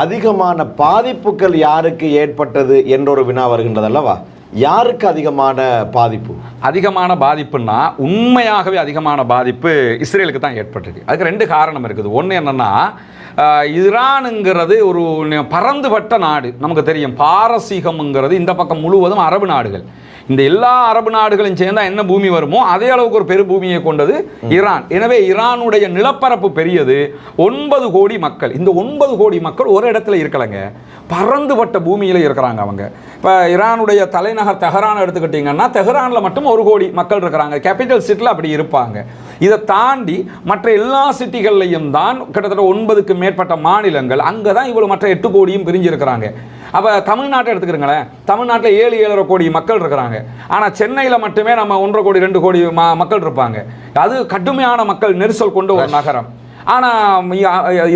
அதிகமான பாதிப்புகள் யாருக்கு ஏற்பட்டது என்ற ஒரு வினா வருகின்றது அல்லவா யாருக்கு அதிகமான பாதிப்பு? அதிகமான பாதிப்புன்னா உண்மையாகவே அதிகமான பாதிப்பு இஸ்ரேலுக்கு தான் ஏற்பட்டிருக்கு. அதுக்கு ரெண்டு காரணம் இருக்குது. ஒன்று என்னன்னா ஈரானுங்கிறது ஒரு பரந்துபட்ட நாடு. நமக்கு தெரியும். பாரசீகம்ங்கிறது இந்த பக்கம் முழுவதும் அரபு நாடுகள். இந்த எல்லா அரபு நாடுகளும் சேர்ந்தா என்ன பூமி வருமோ அதே அளவுக்கு ஒரு பெரு பூமியை கொண்டது ஈரான் எனவே ஈரானுடைய நிலப்பரப்பு பெரியது. ஒன்பது கோடி மக்கள். இந்த ஒன்பது கோடி மக்கள் ஒரு இடத்துல இருக்கலைங்க. பறந்துபட்ட பூமியில் இருக்கிறாங்க அவங்க. இப்போ ஈரானுடைய தலைநகர் தெஹரான் எடுத்துக்கிட்டிங்கன்னா தெஹரானில் மட்டும் ஒரு கோடி மக்கள் இருக்கிறாங்க. கேபிட்டல் சிட்டியில் அப்படி இருப்பாங்க. இதை தாண்டி மற்ற எல்லா சிட்டிகள்லையும் தான் கிட்டத்தட்ட ஒன்பதுக்கு மேற்பட்ட மாநிலங்கள் அங்கே தான் இவ்வளோ மற்ற எட்டு கோடியும் பிரிஞ்சிருக்கிறாங்க. அப்போ தமிழ்நாட்டை எடுத்துக்கிறீங்களேன். தமிழ்நாட்டில் ஏழு ஏழரை கோடி மக்கள் இருக்கிறாங்க. ஆனால் சென்னையில் மட்டுமே நம்ம ஒன்றரை கோடி ரெண்டு கோடி ம- மக்கள் இருப்பாங்க. அது கடுமையான மக்கள் நெரிசல் கொண்ட ஒரு நகரம். ஆனால்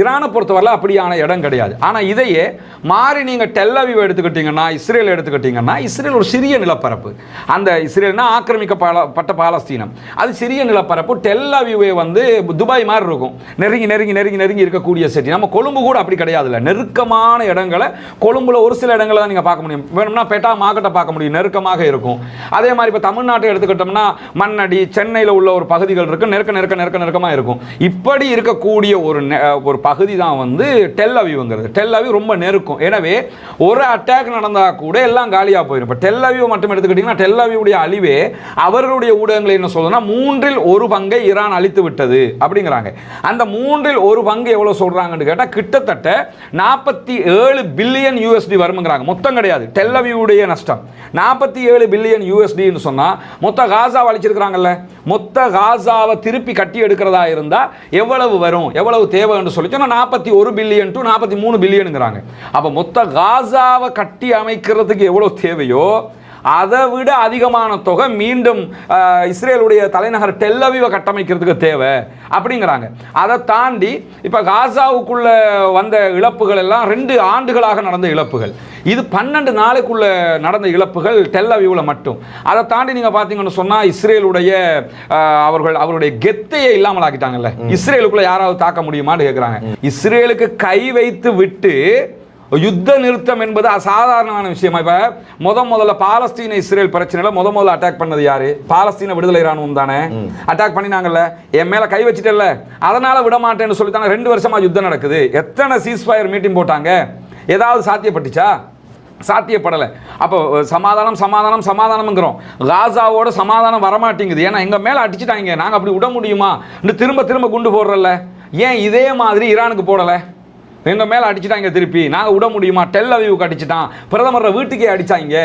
ஈரானை பொறுத்தவரையில் அப்படியான இடம் கிடையாது. ஆனால் இதையே மாறி நீங்கள் டெல்லவிவை எடுத்துக்கிட்டிங்கன்னா இஸ்ரேல் எடுத்துக்கிட்டிங்கன்னா இஸ்ரேல் ஒரு சிறிய நிலப்பரப்பு. அந்த இஸ்ரேல்னா ஆக்கிரமிக்கப்பட்ட பாலஸ்தீனம். அது சிறிய நிலப்பரப்பு. டெல்லவிவை வந்து துபாய் மாதிரி இருக்கும். நெருங்கி நெருங்கி நெருங்கி நெருங்கி இருக்கக்கூடிய சிட்டி நம்ம கொழும்பு கூட அப்படி கிடையாதுல்ல. நெருக்கமான இடங்களை கொழும்புல ஒரு சில இடங்களை தான் நீங்கள் பார்க்க முடியும். வேணும்னா பெட்டா மார்க்கெட்டை பார்க்க முடியும். நெருக்கமாக இருக்கும். அதே மாதிரி இப்போ தமிழ்நாட்டை எடுத்துக்கிட்டோம்னா மண்ணடி சென்னையில் உள்ள ஒரு பகுதிகள் இருக்கு. நெருக்க நெருக்க நெருக்க நெருக்கமாக இருக்கும். இப்படி இருக்க இருக்கக்கூடிய ஒரு நெ- ஒரு பகுதி தான் வந்து டெல்லவிவ்ங்கிறது டெல்லவிவ் ரொம்ப நெருக்கும். எனவே ஒரு அட்டாக் நடந்தால் கூட எல்லாம் காலியாக போயிடும் இப்போ டெல்லவிவ் மட்டும் எடுத்துக்கிட்டிங்கன்னா டெல்லவியுடைய அழிவே அவர்களுடைய ஊடகங்கள் என்ன சொல்லுதுன்னா மூன்றில் ஒரு பங்கை ஈரான் அழித்து விட்டது அப்படிங்கிறாங்க. அந்த மூன்றில் ஒரு பங்கு எவ்வளோ சொல்கிறாங்கன்னு கேட்டால் கிட்டத்தட்ட நாற்பத்தி ஏழு பில்லியன் யூஎஸ்டி வருங்கிறாங்க மொத்தம் கிடையாது. டெல்லவியுடைய நஷ்டம். நாற்பத்தி ஏழு பில்லியன் யூஎஸ்டின்னு சொன்னால் மொத்த காசாவை அழிச்சிருக்கிறாங்கல்ல. மொத்த காசாவை திருப்பி கட்டி எடுக்கிறதா இருந்தால் எவ்வளவு வரும். எவ்வளவு தேவை என்று சொல்லி சொன்னால் நாற்பத்தி ஒரு பில்லியன் டு நாற்பத்தி மூணு பில்லியனுங்கிறாங்க அப்போ மொத்த காசாவை கட்டி அமைக்கிறதுக்கு எவ்வளோ தேவையோ அதை விட அதிகமான தொகை மீண்டும் இஸ்ரேலுடைய தலைநகர் டெல்லவிவை கட்டமைக்கிறதுக்கு தேவை அப்படிங்கிறாங்க. அதை தாண்டி இப்போ காசாவுக்குள்ளே வந்த இழப்புகள் எல்லாம் ரெண்டு ஆண்டுகளாக நடந்த இழப்புகள். இது பன்னெண்டு நாளைக்குள்ள நடந்த இழப்புகள் டெல்லவிவில் மட்டும். அதை தாண்டி நீங்கள் பார்த்தீங்கன்னு சொன்னால் இஸ்ரேலுடைய அவர்கள் அவருடைய கெத்தையை இல்லாமல் ஆக்கிட்டாங்கல்ல. இஸ்ரேலுக்குள்ள யாராவது தாக்க முடியுமான்னு கேட்குறாங்க இஸ்ரேலுக்கு கை வைத்து விட்டு யுத்த நிறுத்தம் என்பது அசாதாரணமான விஷயமா? இப்ப முத முதல்ல பாலஸ்தீன இஸ்ரேல் பிரச்சனையில முத முதல்ல அட்டாக் பண்ணது யாரு? பாலஸ்தீன விடுதலை ராணுவம் தானே. அட்டாக் பண்ணினாங்கல்ல. என் மேல கை வச்சிட்டல அதனால விட மாட்டேன்னு சொல்லித்தாங்க ரெண்டு வருஷமா யுத்தம் நடக்குது. எத்தனை சீஸ்ஃபயர் மீட்டிங் போட்டாங்க? ஏதாவது சாத்தியப்பட்டுச்சா? சாத்தியப்படலை. அப்போ சமாதானம் சமாதானம் சமாதானம்ங்கிறோம். காசாவோட சமாதானம் வரமாட்டேங்குது. ஏன்னா எங்கள் மேலே அடிச்சிட்டாங்க. நாங்கள் அப்படி விட முடியுமா? இன்னும் திரும்ப திரும்ப குண்டு போடுறல ஏன் இதே மாதிரி ஈரானுக்கு போடலை? எங்கள் மேலே அடிச்சிட்டாங்க திருப்பி. நாங்கள் விட முடியுமா? டெல் அவிவுக்கு அடிச்சிட்டான். பிரதமரை வீட்டுக்கே அடித்தாங்க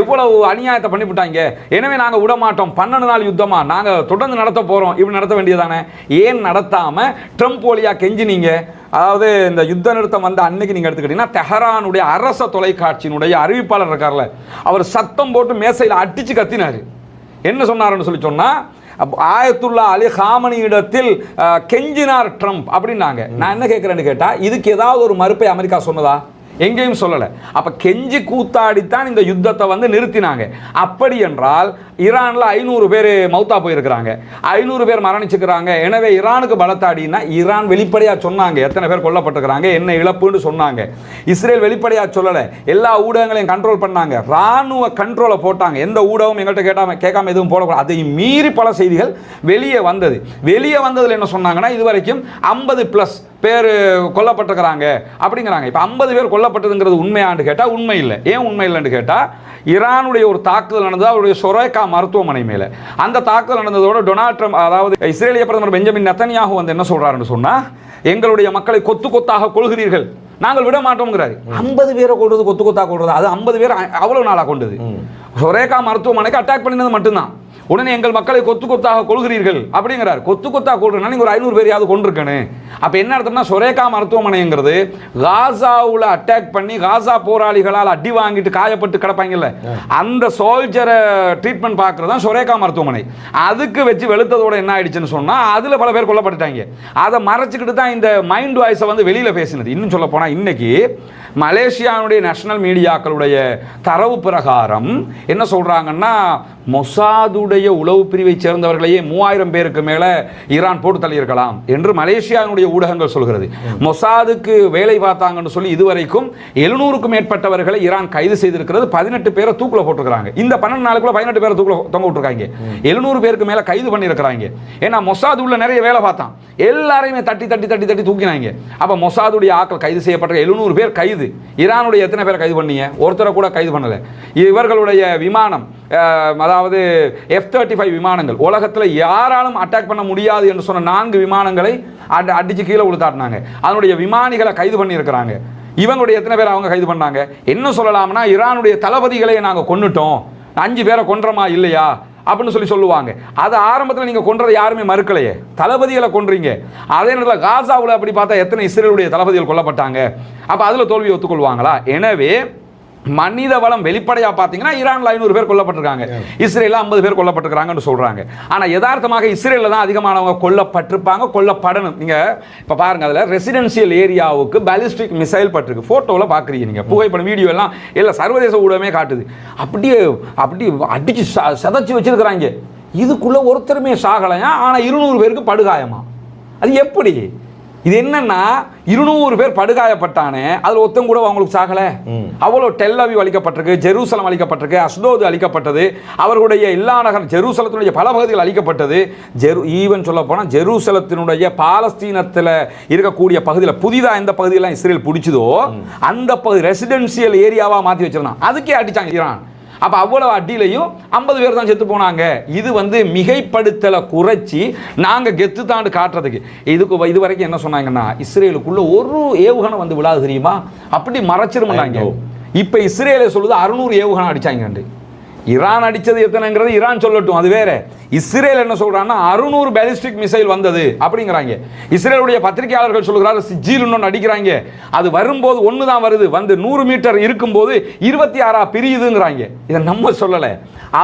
எவ்வளவு அநியாயத்தை பண்ணிவிட்டாங்க எனவே நாங்கள் விட மாட்டோம். பன்னெண்டு நாள் யுத்தமாக நாங்கள் தொடர்ந்து நடத்த போகிறோம் இப்படி நடத்த வேண்டியதானே ஏன் நடத்தாமல் ட்ரம்ப் வழியாக கெஞ்சினீங்க. அதாவது இந்த யுத்த நிறுத்தம் வந்த அன்னைக்கு நீங்கள் எடுத்துக்கிட்டீங்கன்னா தெஹரானுடைய அரச தொலைக்காட்சியினுடைய அறிவிப்பாளர் இருக்கார்ல அவர் சத்தம் போட்டு மேசையில் அடித்து கத்தினார். என்ன சொன்னார்ன்னு சொல்லி சொன்னால் ஆயத்துல்லா அலி ஹாமனி இடத்தில் கெஞ்சினார் ட்ரம்ப் அப்படின்னாங்க. நான் என்ன கேட்குறேன்னு கேட்டால் இதுக்கு ஏதாவது ஒரு மறுப்பை அமெரிக்கா சொன்னதா? எங்கேயும் சொல்லலை. அப்போ கெஞ்சி கூத்தாடித்தான் இந்த யுத்தத்தை வந்து நிறுத்தினாங்க. அப்படி என்றால் ஈரானில் ஐநூறு பேர் மௌத்தா போயிருக்கிறாங்க. ஐநூறு பேர் மரணிச்சுக்கிறாங்க. எனவே ஈரானுக்கு பலத்தாடினா ஈரான் வெளிப்படையாக சொன்னாங்க. எத்தனை பேர் கொல்லப்பட்டிருக்கிறாங்க என்ன இழப்புன்னு சொன்னாங்க. இஸ்ரேல் வெளிப்படையாக சொல்லலை. எல்லா ஊடகங்களையும் கண்ட்ரோல் பண்ணாங்க. ராணுவ கண்ட்ரோலை போட்டாங்க. எந்த ஊடகம் எங்கள்கிட்ட கேட்டாம கேட்காம எதுவும் போடக்கூடாது. அதை மீறி பல செய்திகள் வெளியே வந்தது. வெளியே வந்ததில் என்ன சொன்னாங்கன்னா இது வரைக்கும் ஐம்பது ப்ளஸ் பேர் கொல்லப்பட்டிருக்கிறாங்க அப்படிங்கிறாங்க. இப்போ ஐம்பது பேர் கொல்லப்பட்டதுங்கிறது உண்மையான்னு கேட்டால் உண்மை இல்லை. ஏன் உண்மை இல்லைன்னு கேட்டால் ஈரானுடைய ஒரு தாக்குதல் நடந்தது அவருடைய சொரேகா மருத்துவமனை மேலே. அந்த தாக்குதல் நடந்ததோட டொனால்ட் ட்ரம்ப் அதாவது இஸ்ரேலிய பிரதமர் பெஞ்சமின் நெத்தனியாகு வந்து என்ன சொல்றாருன்னு சொன்னா எங்களுடைய மக்களை கொத்து கொத்தாக கொள்கிறீர்கள் நாங்கள் விட மாட்டோம்ங்கிறாரு. ஐம்பது பேரை கொள்றது கொத்து கொத்தாக கொள்றது அது ஐம்பது பேர் அ- அவ்வளவு நாளாக கொண்டது. சொரேகா மருத்துவமனைக்கு அட்டாக் பண்ணினது மட்டும்தான். உடனே எங்கள் மக்களை கொத்து கொத்தாக கொள்கிறீர்கள் அப்படிங்கிறார். கொத்து கொத்தாக கொள்றதுனா நீங்க ஒரு ஐநூறு பேரையாவது கொண்டிருக்கணும் அப்ப என்ன அர்த்தம்னா சொரேகா மருத்துவமனைங்கிறது காசாவுல அட்டாக் பண்ணி காசா போராளிகளால் அடி வாங்கிட்டு காயப்பட்டு கிடப்பாங்கல்ல. அந்த சோல்ஜரை ட்ரீட்மெண்ட் பார்க்கறது தான் சொரேகா மருத்துவமனை. அதுக்கு வச்சு வெளுத்ததோட என்ன ஆயிடுச்சுன்னு சொன்னா அதுல பல பேர் கொல்லப்பட்டுட்டாங்க. அதை மறைச்சிக்கிட்டு தான் இந்த மைண்ட் வாய்ஸை வந்து வெளியில பேசினது. இன்னும் சொல்ல போனா இன்னைக்கு மலேசியாவுடைய நேஷனல் மீடியாக்களுடைய தரவு பிரகாரம் என்ன சொல்கிறாங்கன்னா மொசாதுடைய உளவு பிரிவை சேர்ந்தவர்களையே மூவாயிரம் பேருக்கு மேலே ஈரான் போட்டு தள்ளியிருக்கலாம் என்று மலேசியாவினுடைய ஊடகங்கள் சொல்கிறது. மொசாதுக்கு வேலை பார்த்தாங்கன்னு சொல்லி இதுவரைக்கும் எழுநூறுக்கும் மேற்பட்டவர்களை ஈரான் கைது செய்திருக்கிறது. பதினெட்டு பேரை தூக்கில் போட்டிருக்காங்க இந்த பன்னெண்டு நாளுக்குள்ள பதினெட்டு பேரை தூக்கில் தொங்க விட்டுருக்காங்க. எழுநூறு பேருக்கு மேலே கைது பண்ணியிருக்கிறாங்க. ஏன்னா மொசாது உள்ள நிறைய வேலை பார்த்தான். எல்லாரையுமே தட்டி தட்டி தட்டி தட்டி தூக்கினாங்க. அப்போ மொசாதுடைய ஆக்கள் கைது செய்யப்பட்ட எழுநூறு பேர் கைது. ஈரானுடைய எத்தனை பேரை கைது பண்ணீங்க? ஒருத்தரை கூட கைது பண்ணலை. இவர்களுடைய விமானம் அதாவது எஃப் தேர்ட்டி ஃபைவ் விமானங்கள் உலகத்தில் யாராலும் அட்டாக் பண்ண முடியாது என்று சொன்ன நான்கு விமானங்களை அடி அடிச்சு கீழே உளுத்தாட்டினாங்க அதனுடைய விமானிகளை கைது பண்ணியிருக்கிறாங்க. இவங்களுடைய எத்தனை பேர் அவங்க கைது பண்ணாங்க? என்ன சொல்லலாம்னா ஈரானுடைய தளபதிகளை நாங்கள் கொண்டுட்டோம் அஞ்சு பேரை கொன்றோமா இல்லையா? அப்படின்னு சொல்லி சொல்லுவாங்க. அது ஆரம்பத்தில் நீங்கள் கொன்றதை யாருமே மறுக்கலையே. தளபதிகளை கொன்றீங்க. அதே நேரத்தில் காசாவில் அப்படி பார்த்தா எத்தனை இஸ்ரேலுடைய தளபதிகள் கொல்லப்பட்டாங்க? அப்போ அதில் தோல்வியை ஒத்துக்கொள்வாங்களா? எனவே மனித வளம் வெளிப்படையா பார்த்தீங்கன்னா ஈரான்ல ஐநூறு பேர் கொல்லப்பட்டிருக்காங்க. இஸ்ரேல்ல ஐம்பது பேர் கொல்லப்பட்டிருக்காங்கன்னு சொல்றாங்க. ஆனா யதார்த்தமாக இஸ்ரேல்ல தான் அதிகமானவங்க கொல்லப்பட்டிருப்பாங்க கொல்லப்படணும். நீங்க இப்ப பாருங்க அதுல ரெசிடென்சியல் ஏரியாவுக்கு பாலிஸ்டிக் மிசைல் பட்டிருக்கு. போட்டோல பாக்குறீங்க நீங்க. புகைப்படம் வீடியோ எல்லாம் இல்ல சர்வதேச ஊடகமே காட்டுது. அப்படியே அப்படி அடிச்சு சதைச்சு வச்சிருக்கிறாங்க. இதுக்குள்ள ஒருத்தருமே சாகலையா? ஆனா இருநூறு பேருக்கு படுகாயமா? அது எப்படி? இது என்னன்னா இருநூறு பேர் படுகாயப்பட்டானே அதுல ஒருத்தன் கூட அவங்களுக்கு சாகல. அவ்வளோ டெல்லவி அளிக்கப்பட்டிருக்கு ஜெருசலம் அளிக்கப்பட்டிருக்கு அஸ்தோது அளிக்கப்பட்டது அவர்களுடைய எல்லா நகரம் ஜெருசலத்தினுடைய பல பகுதிகள் அளிக்கப்பட்டது. ஜெரு ஈவன் சொல்ல போனால் ஜெருசலத்தினுடைய பாலஸ்தீனத்தில் இருக்கக்கூடிய பகுதியில் புதிதாக எந்த பகுதியெல்லாம் இஸ்ரேல் பிடிச்சதோ அந்த பகுதி ரெசிடென்சியல் ஏரியாவா மாற்றி வச்சிருந்தான். அதுக்கே அடிச்சாங்க ஈரான் அப்ப அவ்வளவு அடியிலையும் ஐம்பது பேர் தான் செத்து போனாங்க. இது வந்து மிகைப்படுத்தலை குறைச்சி நாங்க கெத்து தாண்டு காட்டுறதுக்கு. இதுக்கு இது வரைக்கும் என்ன சொன்னாங்கன்னா இஸ்ரேலுக்குள்ள ஒரு ஏவுகணை வந்து விழாது தெரியுமா? அப்படி know. இப்ப இஸ்ரேலை சொல்லுது அறுநூறு ஏவுகணை அடிச்சாங்க ஈரான் அடித்தது எத்தனைங்கிறது ஈரான் சொல்லட்டும் அது வேற. இஸ்ரேல் என்ன சொல்கிறான்னா அறுநூறு பேலிஸ்டிக் மிசைல் வந்தது அப்படிங்கிறாங்க. இஸ்ரேலுடைய பத்திரிகையாளர்கள் சொல்கிறார் ஜீல் இன்னொன்று அடிக்கிறாங்க. அது வரும்போது ஒன்று தான் வருது வந்து நூறு மீட்டர் இருக்கும்போது இருபத்தி ஆறா பிரியுதுங்கிறாங்க. இதை நம்ம சொல்லலை.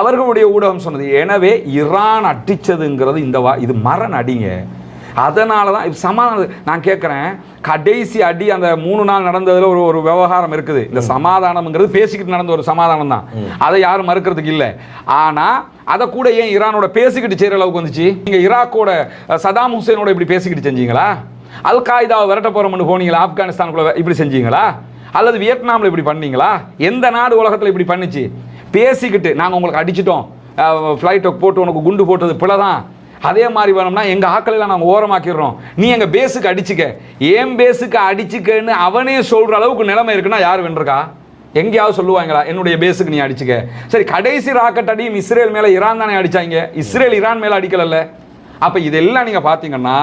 அவர்களுடைய ஊடகம் சொன்னது எனவே ஈரான் அடிச்சதுங்கிறது இந்த வா இது மரண அடிங்க. அதனால தான் இப்ப சமாதானம் நான் கேட்குறேன் கடைசி அடி அந்த மூணு நாள் நடந்ததுல ஒரு ஒரு விவகாரம் இருக்குது. இந்த சமாதானம்ங்கிறது பேசிக்கிட்டு நடந்த ஒரு சமாதானம் தான். அதை யாரும் மறுக்கிறதுக்கு இல்லை. ஆனா அதை கூட ஏன் ஈரானோட பேசிக்கிட்டு செய்கிற அளவுக்கு வந்துச்சு? நீங்க ஈராக்கோட சதாம் ஹுசேனோட இப்படி பேசிக்கிட்டு செஞ்சீங்களா? அல் காய்தாவை விரட்ட போறோம்னு போனீங்களா? ஆப்கானிஸ்தானுக்குள்ள இப்படி செஞ்சீங்களா? அல்லது வியட்நாமில் இப்படி பண்ணீங்களா? எந்த நாடு உலகத்தில் இப்படி பண்ணுச்சு? பேசிக்கிட்டு நாங்கள் உங்களுக்கு அடிச்சிட்டோம். ஃப்ளைட்டை போட்டு உனக்கு குண்டு போட்டது பிழை தான் அதே மாதிரி வேணும்னா எங்கள் ஆக்களை நாங்கள் ஓரமாக்கிடுறோம். நீ எங்கள் பேஸுக்கு அடிச்சுக்க. ஏன் பேஸுக்கு அடிச்சுக்கன்னு அவனே சொல்கிற அளவுக்கு நிலைமை இருக்குன்னா யார் வென்றிருக்கா? எங்கேயாவது சொல்லுவாங்களா என்னுடைய பேஸுக்கு நீ அடிச்சுக்க. சரி கடைசி ராக்கெட் அடியும் இஸ்ரேல் மேலே ஈரான் தானே அடிச்சாங்க. இஸ்ரேல் ஈரான் மேலே அடிக்கலல்ல. அப்போ இதெல்லாம் நீங்கள் பார்த்தீங்கன்னா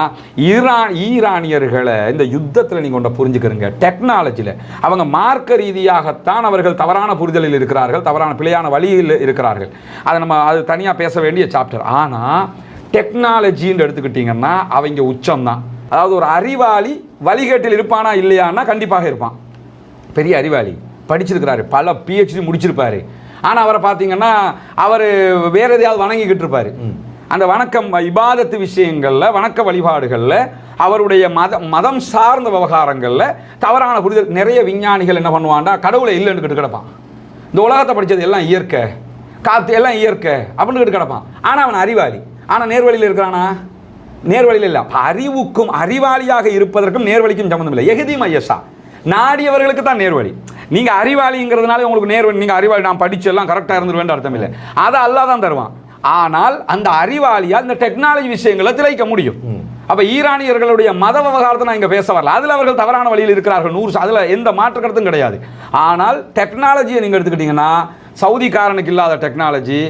ஈரான் ஈரானியர்களை இந்த யுத்தத்தில் நீங்கள் ஒன்றை புரிஞ்சுக்கிறீங்க. டெக்னாலஜியில் அவங்க மார்க்க ரீதியாகத்தான் அவர்கள் தவறான புரிதலில் இருக்கிறார்கள் தவறான பிழையான வழியில் இருக்கிறார்கள். அதை நம்ம அது தனியாக பேச வேண்டிய சாப்டர் ஆனால் டெக்னாலஜின்னு எடுத்துக்கிட்டீங்கன்னா அவங்க உச்சம் தான் அதாவது ஒரு அறிவாளி வழிகேட்டில் இருப்பானா இல்லையான்னா கண்டிப்பாக இருப்பான். பெரிய அறிவாளி. படிச்சிருக்கிறாரு. பல பிஹெச்டி முடிச்சிருப்பாரு. ஆனால் அவரை பார்த்தீங்கன்னா அவர் வேற எதையாவது வணங்கிக்கிட்டு இருப்பாரு. அந்த வணக்கம் இபாதத்து விஷயங்களில் வணக்க வழிபாடுகளில் அவருடைய மத மதம் சார்ந்த விவகாரங்களில் தவறான புரிதல். நிறைய விஞ்ஞானிகள் என்ன பண்ணுவான்டா கடவுளை இல்லைன்னு கிட்டு கிடப்பான். இந்த உலகத்தை படித்தது எல்லாம் இயற்கை. காத்து எல்லாம் இயற்கை. அப்படின்னு கிட்டு கிடப்பான். ஆனால் அவன் அறிவாளி. ஆனால் நேர்வழியில் இருக்கிறானா? நேர்வழியில் இல்லை. அறிவுக்கும் அறிவாளியாக இருப்பதற்கும் நேர்வழிக்கும் சம்மந்தம் இல்லை. எகுதி மையசா. நாடியவர்களுக்கு தான் நேர்வழி நீங்க அறிவாளிங்கிறதுனால உங்களுக்கு நேர்வழி நீங்க அறிவாளி நான் படிச்சு எல்லாம் கரெக்டாக இருந்துருவேன் அர்த்தம் இல்லை. அதை அல்லாஹ் தான் தருவான். ஆனால் அந்த அறிவாளியால் இந்த டெக்னாலஜி விஷயங்களை திளைக்க முடியும். அப்ப ஈரானியர்களுடைய மத விவகாரத்தை நான் இங்க பேச வரல. அதுல அவர்கள் தவறான வழியில் இருக்கிறார்கள். நூறு அதுல எந்த மாற்று கருத்தும் கிடையாது. ஆனால் டெக்னாலஜியை நீங்க எடுத்துக்கிட்டீங்கன்னா சவுதிக்காரனுக்கு இல்லாத டெக்னாலஜி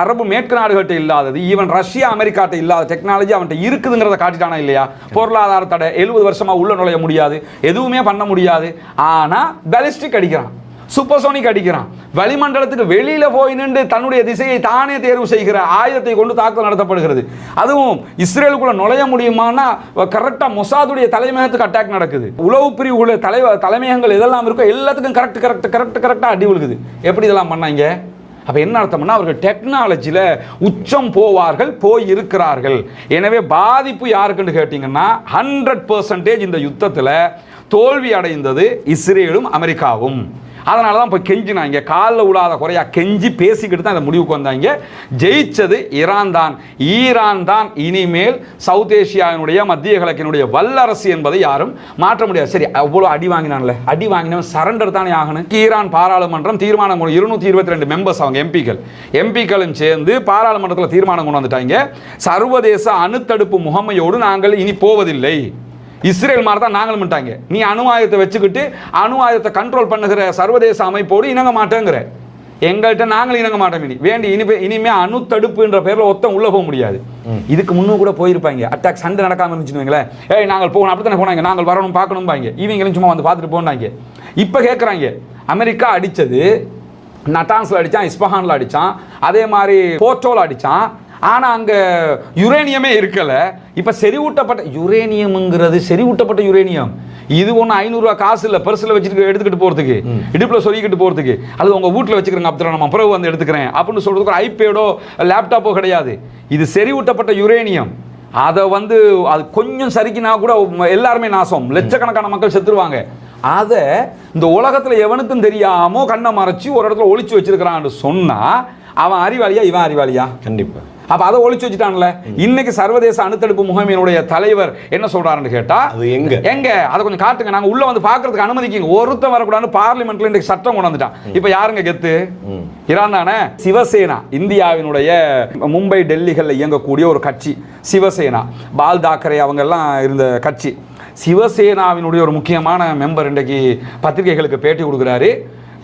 அரபு மேற்கு நாடுகள்கிட்ட இல்லாதது ஈவன் ரஷ்யா அமெரிக்காட்ட இல்லாத டெக்னாலஜி அவன்கிட்ட இருக்குதுங்கிறத காட்டிட்டானா இல்லையா? பொருளாதார தடை எழுபது வருஷமாக உள்ள நுழைய முடியாது எதுவுமே பண்ண முடியாது. ஆனால் பேலிஸ்டிக் அடிக்கிறான். சூப்பர்சோனிக் அடிக்கிறான். வளிமண்டலத்துக்கு வெளியில் போய் நின்று தன்னுடைய திசையை தானே தேர்வு செய்கிற ஆயுதத்தை கொண்டு தாக்குதல் நடத்தப்படுகிறது. அதுவும் இஸ்ரேலுக்குள்ள நுழைய முடியுமானா கரெக்டாக மொசாதுடைய தலைமையகத்துக்கு அட்டாக் நடக்குது. உளவு பிரிவுகள தலை தலைமையகங்கள் இதெல்லாம் இருக்கோ எல்லாத்துக்கும் கரெக்ட் கரெக்ட் கரெக்ட் கரெக்டாக அடி விழுகுது. எப்படி இதெல்லாம் பண்ணாங்க? அப்போ என்ன அர்த்தம்னா அவர்கள் டெக்னாலஜியில் உச்சம் போவார்கள் போய் இருக்கிறார்கள் எனவே பாதிப்பு யாருக்குன்னு கேட்டிங்கன்னா ஹண்ட்ரட் பர்சன்டேஜ் இந்த யுத்தத்தில் தோல்வி அடைந்தது இஸ்ரேலும் அமெரிக்காவும். அதனால தான் இப்போ கெஞ்சினாங்க. காலில் விழாத குறையாக கெஞ்சி பேசிக்கிட்டு தான் இந்த முடிவுக்கு வந்தாங்க. ஜெயிச்சது ஈரான் தான். ஈரான் தான் இனிமேல் சவுத் ஏசியாவினுடைய மத்திய கிழக்கினுடைய வல்லரசு என்பதை யாரும் மாற்ற முடியாது. சரி அவ்வளோ அடி வாங்கினான்ல. அடி வாங்கினவன் சரண்டர் தானே ஆகணும். ஈரான் பாராளுமன்றம் தீர்மானம் கொண்டு இருநூத்தி இருபத்தி ரெண்டு மெம்பர்ஸ் அவங்க எம்பிக்கள் எம்பிக்களும் சேர்ந்து பாராளுமன்றத்தில் தீர்மானம் கொண்டு வந்துட்டாங்க. சர்வதேச அணுத்தடுப்பு முகமையோடு நாங்கள் இனி போவதில்லை. இஸ்ரேல் மாதிரி தான் நாங்களும் பண்ணிட்டாங்க. நீ அணு ஆயுதத்தை வச்சுக்கிட்டு அணு ஆயுதத்தை கண்ட்ரோல் பண்ணுகிற சர்வதேச அமைப்போடு இணங்க மாட்டேங்கிற. எங்கள்கிட்ட நாங்களும் இணங்க மாட்டோம் இனி. வேண்டி இனிமே இனிமே அணு தடுப்புன்ற பேர்ல ஒருத்தன் உள்ள போக முடியாது. இதுக்கு முன்னும் கூட போயிருப்பாங்க. அட்டாக் சண்டை நடக்காம இருந்துச்சுன்னு வைங்களேன். ஏய் நாங்கள் போகணும் அப்படி தானே போனாங்க. நாங்கள் வரணும் பார்க்கணும் பாங்க இவங்களும் சும்மா வந்து பார்த்துட்டு போனாங்க. இப்போ கேட்குறாங்க அமெரிக்கா அடிச்சது நட்டான்ஸ்ல அடிச்சான் இஸ்பஹான்ல அடிச்சான் அதே மாதிரி போர்ட்டோல அடிச்சான். ஆனா அங்க யுரேனியமே இருக்கல. இப்ப செறிவூட்டப்பட்ட யுரேனியம்ங்கிறது செறிவூட்டப்பட்ட யுரேனியம். இது ஒன்றும் ஐநூறுரூவா காசு இல்லை பர்ஸில் வச்சுட்டு எடுத்துக்கிட்டு போகிறதுக்கு இடுப்பில் சொல்லிக்கிட்டு போகிறதுக்கு அல்லது உங்கள் வீட்டில் வச்சுக்கிறேங்க அப்படி நம்ம பிறகு வந்து எடுத்துக்கிறேன் அப்படின்னு சொல்கிறதுக்கு ஒரு ஐபேடோ லேப்டாப்போ கிடையாது. இது செறிவூட்டப்பட்ட யுரேனியம். அதை வந்து அது கொஞ்சம் சரிக்கினா கூட எல்லாருமே நாசம். லட்சக்கணக்கான மக்கள் செத்துருவாங்க. அதை இந்த உலகத்தில் எவனுக்கும் தெரியாமோ கண்ணை மறைச்சு ஒரு இடத்துல ஒளிச்சு வச்சிருக்கிறான்னு சொன்னா அவன் அறிவாளியா இவன் அறிவாளியா? கண்டிப்பா. அப்ப அதை ஒளிச்சு வச்சுட்டான்ல. இன்னைக்கு சர்வதேச அணுத்தடுப்பு முகமையினுடைய தலைவர் என்ன சொல்றாருன்னு கேட்டா அது எங்க? எங்க? அதை கொஞ்சம் காட்டுங்க. நாங்க உள்ள வந்து பாக்குறதுக்கு அனுமதிக்குங்க ஒருத்தன் வரக்கூடாதுன்னு பார்லிமெண்ட்ல இன்றைக்கு சட்டம் கொண்டு வந்துட்டான். இப்ப யாருங்க கெத்து? ம். ஈரான் தானே? சிவசேனா இந்தியாவினுடைய மும்பை டெல்லிகளில் இயங்கக்கூடிய ஒரு கட்சி. சிவசேனா பால் தாக்கரே அவங்க எல்லாம் இருந்த கட்சி. சிவசேனாவினுடைய ஒரு முக்கியமான மெம்பர் இன்றைக்கு பத்திரிகைகளுக்கு பேட்டி கொடுக்குறாரு.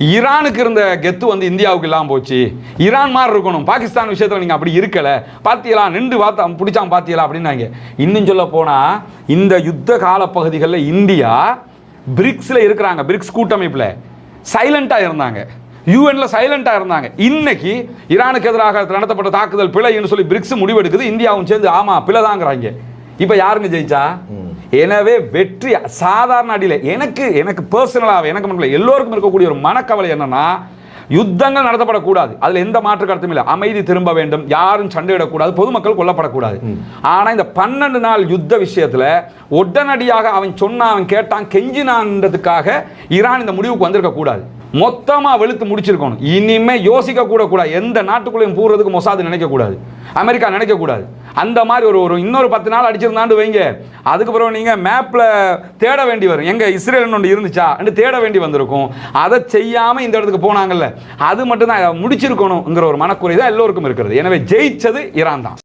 ஈரானுக்கு இருந்த கெத்து வந்து இந்தியாவுக்கு இல்லாமல் போச்சு. ஈரான் மாதிரி இருக்கணும். பாகிஸ்தான் விஷயத்தில் நீங்கள் அப்படி இருக்கலை. பார்த்தீங்களா நின்று பார்த்தா பிடிச்சான் பார்த்தீங்களா அப்படின்னாங்க. இன்னும் சொல்ல போனால் இந்த யுத்த கால பகுதிகளில் இந்தியா பிரிக்ஸில் இருக்கிறாங்க. பிரிக்ஸ் கூட்டமைப்பில். சைலண்ட்டாக இருந்தாங்க. யூஎன்ல சைலண்ட்டாக இருந்தாங்க. இன்னைக்கு ஈரானுக்கு எதிராக நடத்தப்பட்ட தாக்குதல் பிழைன்னு சொல்லி பிரிக்ஸ் முடிவெடுக்குது. இந்தியாவும் சேர்ந்து ஆமா பிழைதாங்கிறாங்க. இப்போ யாருங்க ஜெயிச்சா? எனவே வெற்றி சாதாரண அடியில். எனக்கு எனக்கு பர்சனலாக எனக்கு மட்டும் எல்லோருக்கும் இருக்கக்கூடிய ஒரு மனக்கவலை என்னன்னா யுத்தங்கள் நடத்தப்படக்கூடாது. அதுல எந்த மாற்று கருத்தும் இல்லை. அமைதி திரும்ப வேண்டும். யாரும் சண்டையிடக்கூடாது பொதுமக்கள் கொல்லப்படக்கூடாது. ஆனா இந்த பன்னெண்டு நாள் யுத்த விஷயத்துல உடனடியாக அவன் சொன்னான் அவன் கேட்டான் கெஞ்சினான்றதுக்காக ஈரான் இந்த முடிவுக்கு வந்திருக்க மொத்தமாக வெளுத்து முடிச்சிருக்கணும். இனிமே யோசிக்க கூட கூடாது. எந்த நாட்டுக்குள்ளேயும் பூர்றதுக்கு மொசாது நினைக்கக்கூடாது அமெரிக்கா நினைக்கக்கூடாது அந்த மாதிரி ஒரு ஒரு இன்னொரு பத்து நாள் அடிச்சிருந்தாண்டு வைங்க. அதுக்கு பிறகு நீங்கள் மேப்பில் தேட வேண்டி வரும். எங்கே இஸ்ரேல்னு ஒன்று இருந்துச்சா? தேட வேண்டி வந்திருக்கும். அதை செய்யாமல் இந்த இடத்துக்கு போனாங்கல்ல. அது மட்டும்தான் முடிச்சிருக்கணுங்கிற ஒரு மனக்குறை தான் எல்லோருக்கும் இருக்கிறது. எனவே ஜெயிச்சது இரான் தான்.